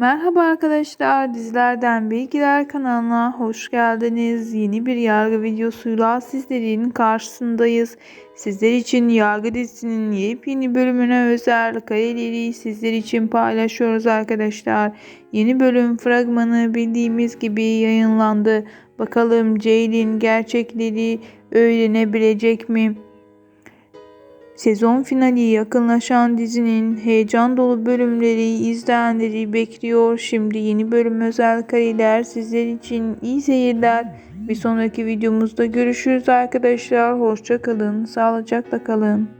Merhaba arkadaşlar, Dizilerden Bilgiler kanalına hoş geldiniz. Yeni bir yargı videosuyla sizlerin karşısındayız. Sizler için yargı dizisinin yepyeni bölümüne özel kareleri sizler için paylaşıyoruz arkadaşlar. Yeni bölüm fragmanı bildiğimiz gibi yayınlandı. Bakalım Ceylin gerçekleri öğrenebilecek mi? Sezon finali yakınlaşan dizinin heyecan dolu bölümleri izleyenleri bekliyor. Şimdi yeni bölüm özel kareler sizler için iyi seyirler. Bir sonraki videomuzda görüşürüz arkadaşlar. Hoşça kalın, sağlıcakla kalın.